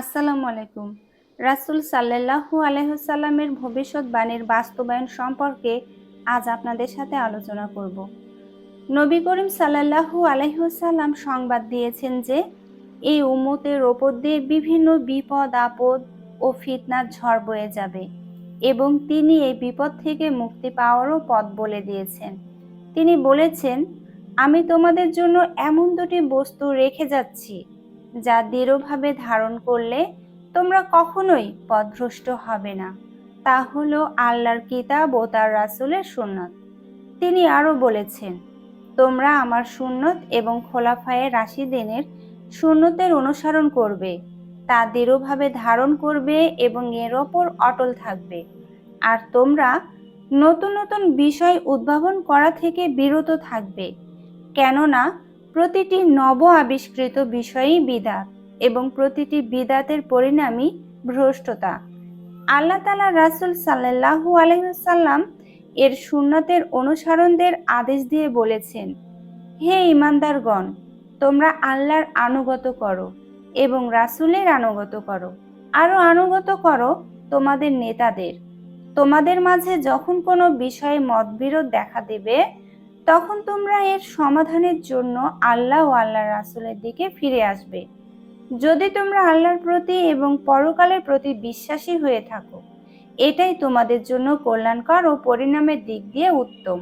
আসসালামু আলাইকুম। রাসূল সাল্লাল্লাহু আলাইসাল্লামের ভবিষ্যৎবাণীর বাস্তবায়ন সম্পর্কে আজ আপনাদের সাথে আলোচনা করব। নবী করিম সাল্লাল্লাহু আলাইসাল্লাম সংবাদ দিয়েছেন যে, এই উম্মতের ওপর দিয়ে বিভিন্ন বিপদ, আপদ ও ফিতনার ঝড় বয়ে যাবে এবং তিনি এই বিপদ থেকে মুক্তি পাওয়ারও পথ বলে দিয়েছেন। তিনি বলেছেন, আমি তোমাদের জন্য এমন দুটি বস্তু রেখে যাচ্ছি যা দৃঢ়ভাবে ধারণ করলে তোমরা কখনোই পথভ্রষ্ট হবে না। তা হলো আল্লাহর কিতাব ও তার রাসুলের সুন্নত। তিনি আরও বলেছেন, তোমরা আমার সুন্নত এবং খোলাফায়ে রাশিদিনের সুন্নতের অনুসরণ করবে, তা দৃঢ়ভাবে ধারণ করবে এবং এর ওপর অটল থাকবে। আর তোমরা নতুন নতুন বিষয় উদ্ভাবন করা থেকে বিরত থাকবে। কেননা প্রতিটি নব আবিষ্কৃত বিষয়ই বিদাত এবং প্রতিটি বিদাতের পরিণামই ভ্রষ্টতা। আল্লাহ তালা রাসুল সাল্লাহু আলহ্লাম এর সুন্নতের অনুসরণদের আদেশ দিয়ে বলেছেন, হে ইমানদারগণ তোমরা আল্লাহর আনুগত করো এবং রাসুলের আনুগত করো। আরও আনুগত করো তোমাদের নেতাদের। তোমাদের মাঝে যখন কোনো বিষয়ে মতবিরোধ দেখা দেবে তখন তোমরা এর সমাধানের জন্য আল্লাহ ও আল্লাহ রাসুলের দিকে ফিরে আসবে। যদি তোমরা আল্লাহর প্রতি এবং পরকালের প্রতি বিশ্বাসী হয়ে থাকো, এটাই তোমাদের জন্য কল্যাণকর ও পরিণামের দিক দিয়ে উত্তম।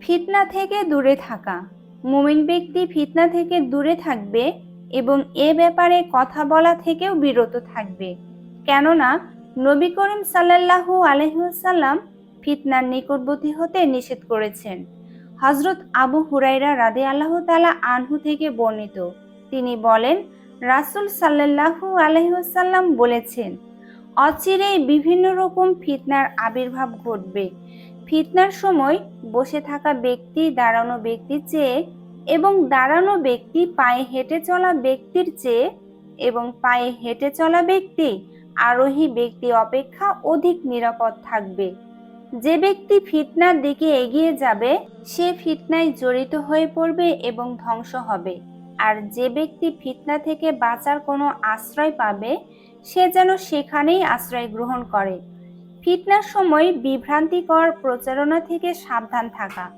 ফিতনা থেকে দূরে থাকা। মুমিন ব্যক্তি ফিতনা থেকে দূরে থাকবে এবং এ ব্যাপারে কথা বলা থেকেও বিরত থাকবে। কেননা, নবী করিম সাল্লাহু আলহিসাল্লাম ফিতনার নিকটবর্তী হতে নিষেধ করেছেন। হজরত আবু হুরাইরা রাদে আল্লাহ তালা আনহু থেকে বর্ণিত। তিনি বলেন, রাসুল সাল্লাহু আলহিহাসাল্লাম বলেছেন অচিরেই বিভিন্ন রকম ফিতনার আবির্ভাব ঘটবে। ফিতনার সময় বসে থাকা ব্যক্তি, দাঁড়ানো ব্যক্তির চেয়ে এবং দাঁড়ানো ব্যক্তি পায়ে হেঁটে চলা ব্যক্তির চেয়ে এবং পায়ে হেঁটে চলা ব্যক্তি, আরোহী ব্যক্তি অপেক্ষা অধিক নিরাপদ থাকবে। যে ব্যক্তি ফিতনার দিকে এগিয়ে যাবে, সে ফিতনায় জড়িত হয়ে পড়বে এবং ধ্বংস হবে। আর যে ব্যক্তি ফিতনা থেকে বাঁচার কোনো আশ্রয় পাবে, সে যেন সেখানেই আশ্রয় গ্রহণ করে। ফিতনার সময় বিভ্রান্তিকর প্রচারণা থেকে সাবধান থাকা।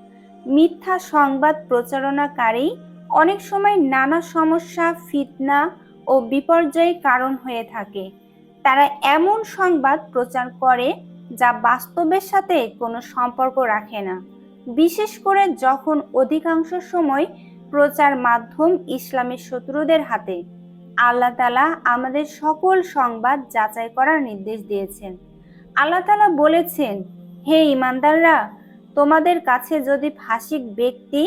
মিথ্যা সংবাদ প্রচারণাকারী অনেক সময় নানা সমস্যা, ফিতনা ও বিপর্যয়ের কারণ হয়ে থাকে। তারা এমন সংবাদ প্রচার করে যা বাস্তবের সাথে কোনো সম্পর্ক রাখে না। বিশেষ করে যখন অধিকাংশ সময় প্রচার মাধ্যম ইসলামের শত্রুদের হাতে, আল্লাহ তালা আমাদের সকল সংবাদ যাচাই করার নির্দেশ দিয়েছেন। আল্লাহ তালা বলেছেন, হে ইমানদাররা, তোমাদের কাছে যদি ফাঁসিক ব্যক্তি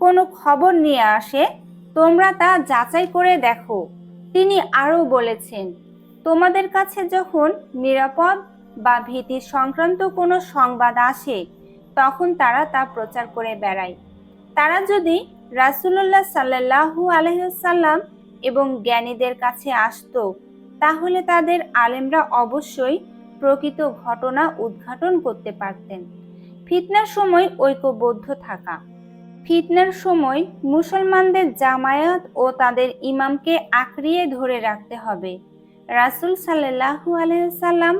কোনো খবর নিয়ে আসে, তোমরা তা যাচাই করে দেখো। তিনি আরও বলেছেন, তোমাদের কাছে যখন নিরাপদ বা ভীতি সংক্রান্ত কোনো সংবাদ আসে, তখন তারা তা প্রচার করে বেড়ায়। তারা যদি রাসুল্লাহ সাল্লাহু আলহ্লাম এবং জ্ঞানীদের কাছে আসতো, তাহলে তাদের আলেমরা অবশ্যই প্রকৃত ঘটনা উদ্ঘাটন করতে পারতেন। ফিতনার সময় ঐক্যবদ্ধ থাকা। ফিতনার সময় মুসলমানদের জামায়াত ও তাদের ইমামকে আঁকড়িয়ে ধরে রাখতে হবে। রাসুল সাল্লাহু আলহাম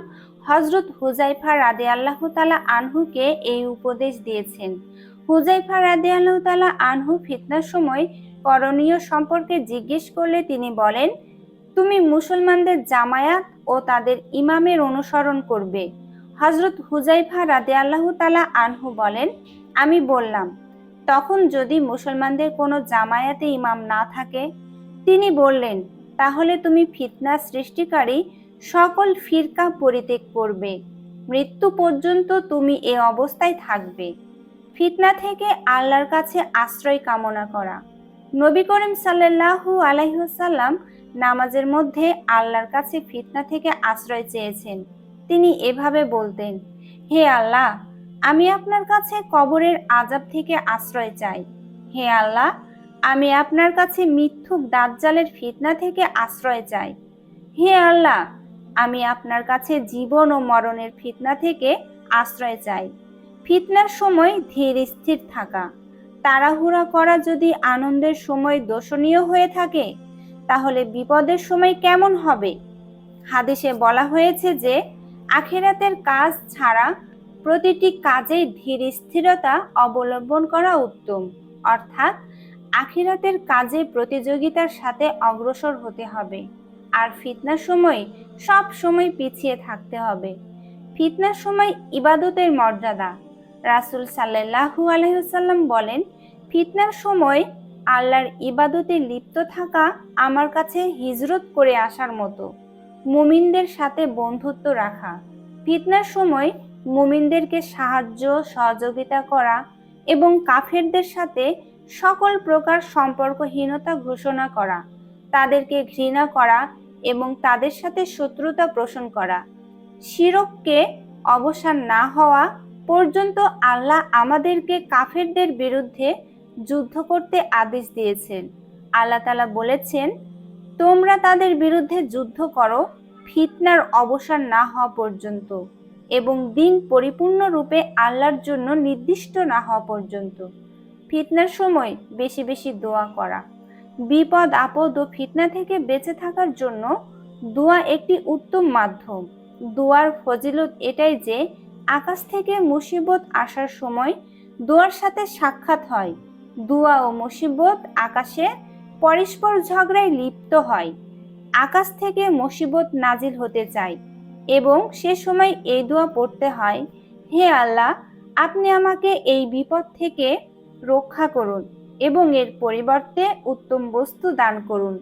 হজরত হুজাইফা রাদে আল্লাহ তালা আনহুকে এই উপদেশ দিয়েছেন। হুজাইফা রাদে আল্লাহ তালা আনহু ফিতনার সময় করণীয় সম্পর্কে জিজ্ঞেস করলে তিনি বলেন, তুমি মুসলমানদের জামায়াত ও তাদের ইমামের অনুসরণ করবে। হজরত হুজাইফা রাদে আল্লাহ তালা আনহু বলেন, আমি বললাম, তখন যদি মুসলমানদের কোনো জামায়াতে ইমাম না থাকে? তিনি বললেন, তাহলে তুমি ফিতনা সৃষ্টিকারী সকল ফিরকা পরিত্যাগ করবে। মৃত্যু পর্যন্ত তুমি এ অবস্থায় থাকবে। ফিতনা থেকে আল্লাহর কাছে আশ্রয় কামনা করা। নবী করিম সাল্লাহু আলাইসাল্লাম নামাজের মধ্যে আল্লাহর কাছে ফিতনা থেকে আশ্রয় চেয়েছেন। তিনি এভাবে বলতেন, হে আল্লাহ, আমি আপনার কাছে কবরের আজাব থেকে আশ্রয় চাই। হে আল্লাহ, আমি আপনার কাছে মিথ্যুক দাজ্জালের ফিতনা থেকে আশ্রয় চাই। হে আল্লাহ আমি আপনার কাছে জীবন ও মরণের ফিতনা থেকে আশ্রয় চাই। ফিতনার সময় ধীর স্থির থাকা। তাড়াহুড়া করা যদি আনন্দের সময় দোষণীয় হয়ে থাকে, তাহলে বিপদের সময় কেমন হবে? হাদিসে বলা হয়েছে যে, আখেরাতের কাজ ছাড়া প্রতিটি কাজেই ধীর স্থিরতা অবলম্বন করা উত্তম। অর্থাৎ, আখিরাতের কাজে প্রতিযোগিতার সাথে অগ্রসর হতে হবে। আর ফিতনার সময় সব সময় পিছিয়ে থাকতে হবে। ফিতনার সময় ইবাদতের মর্যাদা। রাসূল সাল্লাল্লাহু আলাইসাল্লাম বলেন, ফিতনার সময় আল্লাহর ইবাদতে লিপ্ত থাকা আমার কাছে হিজরত করে আসার মতো। মুমিনদের সাথে বন্ধুত্ব রাখা। ফিতনার সময় মুমিনদেরকে সাহায্য, সহযোগিতা করা এবং কাফেরদের সাথে সকল প্রকার সম্পর্কহীনতা ঘোষণা করা। তাদেরকে ঘৃণা করা এবং তাদের সাথে শত্রুতা পোষণ করা। শিরককে অবসান না হওয়া পর্যন্ত আল্লাহ আমাদেরকে কাফেরদের বিরুদ্ধে যুদ্ধ করতে আদেশ দিয়েছেন। আল্লাহ তালা বলেছেন, তোমরা তাদের বিরুদ্ধে যুদ্ধ করো, ফিতনার অবসান না হওয়া পর্যন্ত এবং দিন পরিপূর্ণরূপে আল্লাহর জন্য নির্দিষ্ট না হওয়া পর্যন্ত। ফিতনার সময় বেশি বেশি দোয়া করা। বিপদ, আপদ ও ফিতনা থেকে বেঁচে থাকার জন্য দোয়া একটি উত্তম মাধ্যম। দোয়ার ফজিলত এটাই যে, আকাশ থেকে মুসিবত আসার সময় দোয়ার সাথে সাক্ষাৎ হয়। দোয়া ও মুসিবত আকাশে পরস্পর ঝগড়ায় লিপ্ত হয়। আকাশ থেকে মুসিবত নাজিল হতে চায় এবং সে সময় এই দোয়া পড়তে হয়, হে আল্লাহ, আপনি আমাকে এই বিপদ থেকে রক্ষা করুন। এবং এর পরিবর্তে উত্তম বস্তু দান করুন।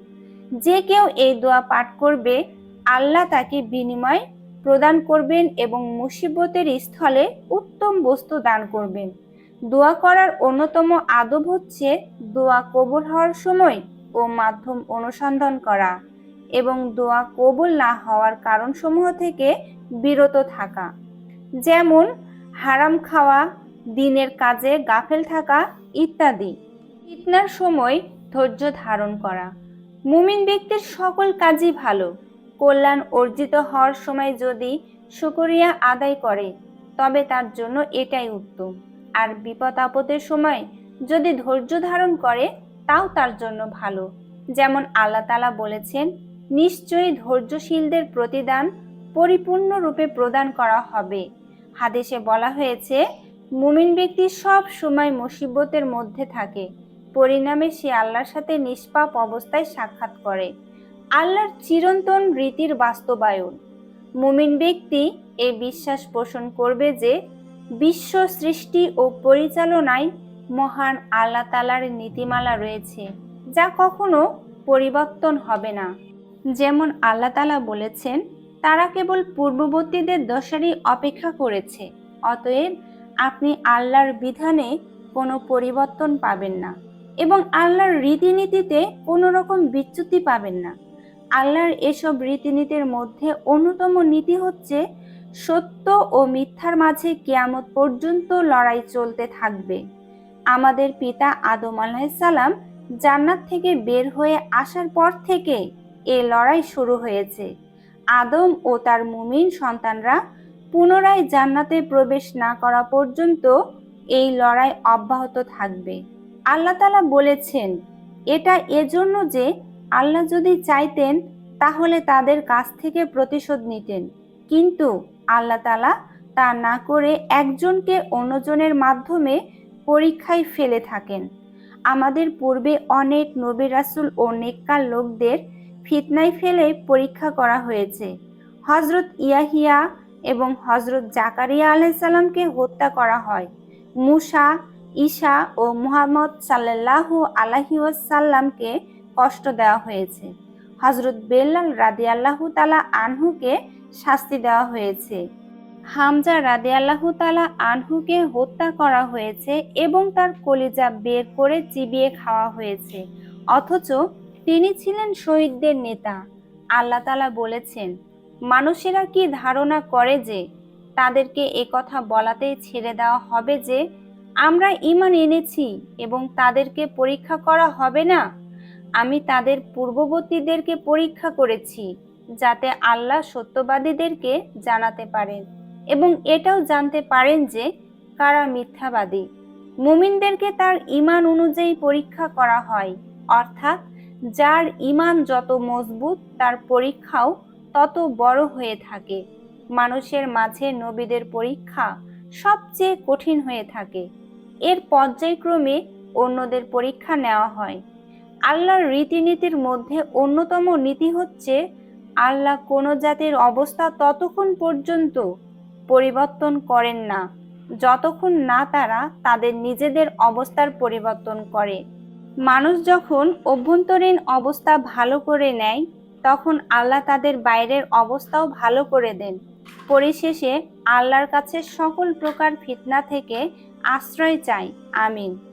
যে কেউ এই দোয়া পাঠ করবে, আল্লাহ তাকে বিনিময় প্রদান করবেন এবং মুসিবতের স্থলে উত্তম বস্তু দান করবেন। দোয়া করার অন্যতম আদব হচ্ছে দোয়া কবুল হওয়ার সময় ও মাধ্যম অনুসন্ধান করা এবং দোয়া কবুল না হওয়ার কারণসমূহ থেকে বিরত থাকা। যেমন হারাম খাওয়া, দিনের কাজে গাফেল থাকা ইত্যাদি। ফিতনার সময় ধৈর্য ধারণ করা। মুমিন ব্যক্তির সকল কাজই ভালো। কল্যাণ অর্জিত হওয়ার সময় যদি শুকরিয়া আদায় করে, তবে তার জন্য এটাই উত্তম। আর বিপদ আপদের সময় যদি ধৈর্য ধারণ করে, তাও তার জন্য ভালো। যেমন আল্লাহ তালা বলেছেন, নিশ্চয়ই ধৈর্যশীলদের প্রতিদান পরিপূর্ণরূপে প্রদান করা হবে। হাদেশে বলা হয়েছে, মুমিন ব্যক্তি সব সময় মুসিবতের মধ্যে থাকে। পরিণামে সে আল্লাহর সাথে নিষ্পাপ অবস্থায় সাক্ষাৎ করে। আল্লাহর চিরন্তন রীতির বাস্তবায়ন। মুমিন ব্যক্তি এ বিশ্বাস পোষণ করবে যে, বিশ্ব সৃষ্টি ও পরিচালনায় মহান আল্লাহ তালার নীতিমালা রয়েছে, যা কখনো পরিবর্তন হবে না। যেমন আল্লাহ তালা বলেছেন, তারা কেবল পূর্ববর্তীদের দশারই অপেক্ষা করেছে, অতএব আপনি আল্লাহর বিধানে কোনো পরিবর্তন পাবেন না। এবং আল্লাহর রীতিনীতিতে কোনো রকম বিচ্যুতি পাবেন না। আল্লাহর এসব রীতিনীতির মধ্যে অন্যতম নীতি হচ্ছে, সত্য ও মিথ্যার মাঝে কেয়ামত পর্যন্ত লড়াই চলতে থাকবে। আমাদের পিতা আদম আলাহিসাল্লাম জান্নাত থেকে বের হয়ে আসার পর থেকে এ লড়াই শুরু হয়েছে। আদম ও তার মুমিন সন্তানরা পুনরায় জান্নাতে প্রবেশ না করা পর্যন্ত এই লড়াই অব্যাহত থাকবে। আল্লাহ তালা বলেছেন, এটা এজন্য যে আল্লাহ যদি চাইতেন, তাহলে তাদের কাছ থেকে প্রতিশোধ নিতেন। কিন্তু আল্লাহ তালা তা না করে একজনকে অন্যজনের মাধ্যমে পরীক্ষায় ফেলে থাকেন। আমাদের পূর্বে অনেক নবী রাসুল ও নেককার লোকদের ফিতনায় ফেলে পরীক্ষা করা হয়েছে। হজরত ইয়াহিয়া এবং হজরত জাকারিয়া আলাইসাল্লামকে হত্যা করা হয়। মুসা ঈশা ও মুহাম্মদ সাল্লাল্লাহু আলাহি ওয়াসাল্লামকে কষ্ট দেওয়া হয়েছে। হজরত বেল্লাল রাদি আল্লাহু তালা আনহুকে শাস্তি দেওয়া হয়েছে। হামজা রাদি আল্লাহু তালা আনহুকে হত্যা করা হয়েছে এবং তার কলিজা বের করে চিবিয়ে খাওয়া হয়েছে। অথচ তিনি ছিলেন শহীদদের নেতা। আল্লাহ তালা বলেছেন, মানুষেরা কি ধারণা করে যে তাদেরকে কথা বলাতেই ছেড়ে দেওয়া হবে যে আমরা ইমান এনেছি এবং তাদেরকে পরীক্ষা করা হবে না। আমি তাদের পূর্ববর্তীদেরকে পরীক্ষা করেছি, যাতে আল্লাহ সত্যবাদীদেরকে জানাতে পারেন এবং এটাও জানতে পারেন যে কারা মিথ্যাবাদী। মুমিনদেরকে তার ইমান অনুযায়ী পরীক্ষা করা হয়, অর্থাৎ যার ইমান যত মজবুত, তার পরীক্ষাও তত বড় হয়ে থাকে। মানুষের মাঝে নবীদের পরীক্ষা সবচেয়ে কঠিন হয়ে থাকে। এর পর্যায়ক্রমে অন্যদের পরীক্ষা নেওয়া হয়। আল্লাহর রীতিনীতির মধ্যে অন্যতম নীতি হচ্ছে, আল্লাহ কোনো জাতির অবস্থা ততক্ষণ পর্যন্ত পরিবর্তন করেন না। যতক্ষণ না তারা তাদের নিজেদের অবস্থার পরিবর্তন করে। মানুষ যখন অভ্যন্তরীণ অবস্থা ভালো করে নেয়, তখন আল্লাহ তাদের বাইরের অবস্থাও ভালো করে দেন। পরিশেষে আল্লাহর কাছে সকল প্রকার ফিতনা থেকে আশ্রয় চাই। আমিন।